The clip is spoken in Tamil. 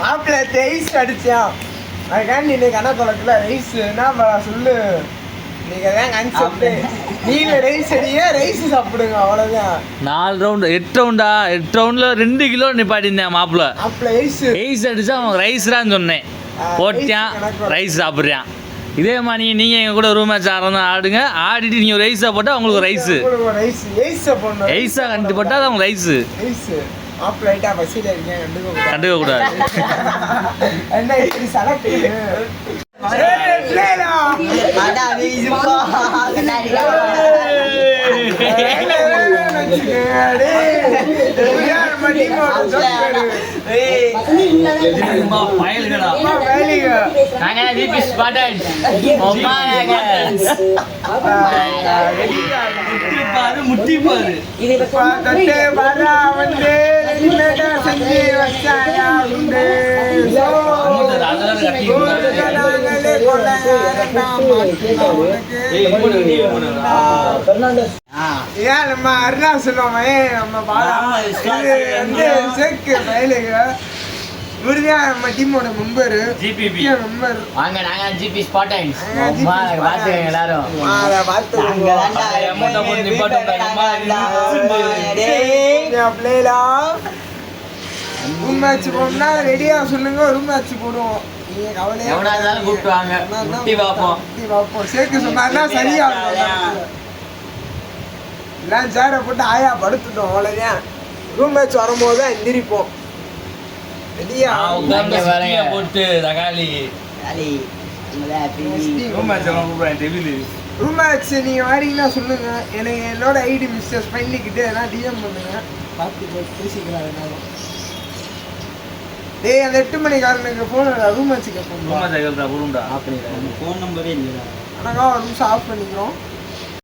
மாப்பிள்ள ரைஸ் அடிச்சான் அதுக்காண்டி இன்னைக்கு அண்ணா குளத்துல ரைஸ் என்ன சொல்லு. இன்னைக்கு அதான் கன்செப்ட் நீங்க ரைஸ் அடிங்க ரைஸ் சாப்பிடுங்க அவ்வளவுதான். நாலு ரவுண்டு எட்டு ரவுண்டா எட்டு ரவுண்டில் ரெண்டு கிலோ நிப்பாட்டியிருந்தேன் மாப்பிள்ள. மாப்பிள்ள ரைஸ் ரைஸ் அடிச்சா அவன் ரைஸ்டான்னு சொன்னேன். போட்டியான் ரைஸ் சாப்பிட்றான். இதே மாதிரி நீங்கள் எங்கள் கூட ரூம் மேட்ச் ஆடுறதா ஆடுங்க. ஆடிட்டு நீங்கள் ரைஸாக போட்டால் அவங்களுக்கு ரைஸு ரைஸாக கண்டு போட்டால் அவங்க ரைஸு ரைஸ் மாப்பிள்ள லைட்டா பசியில இருக்கேன் கண்டுக்க. கண்டுக்க கூடாது. என்ன இப்படி சலக்கு? முட்டி பாரு செஞ்சு வச்சாயா உண்டு ஏன் நம்ம அருணாசலம் நம்ம பாலா இது வந்து செக்கு வயலுங்க இவருதான் நம்ம டீமோட மெம்பர் ஜிபிபி மெம்பர் வாங்க நாங்க ஜிபி GP Spartans. பாத்துக்கங்க எல்லாரும். ரூம் மேட்ச் போடணும்னா ரெடியா சொல்லுங்க ரூம் மேட்ச் போடுவோம். எவனா இருந்தாலும் கூப்பிட்டு வாங்க. முட்டி பார்ப்போம். பார்ப்போம். சேர்க்க சொன்னாருன்னா சரியா. எல்லாம் சேரை போட்டு ஆயா படுத்துட்டோம் அவ்வளோதான் ரூம் மேட்ச் வரும்போது தான் எந்திரிப்போம். போட்டு தக்காளி. ரூம் மேட்ச் எல்லாம் கூப்பிடுறேன் டெவிலு ரூம் மேட்ச் நீங்க வரீங்கன்னா சொல்லுங்க. எனக்கு என்னோட ஐடி மிஸ்டர் பண்ணிக்கிட்டு எதனா டிஎம் பண்ணுங்க. பார்த்து பேசிக்கலாம் என்னாலும். டேய் அந்த எட்டு மணிக்காரனுக்கு ஃபோன் ரூம் மேட்ச் கேட்போம் ரூம் மேட்ச் கேட்குறா குருண்டா ஆனால் ஒரு நிமிஷம் ஆஃப் பண்ணிக்கிறோம்.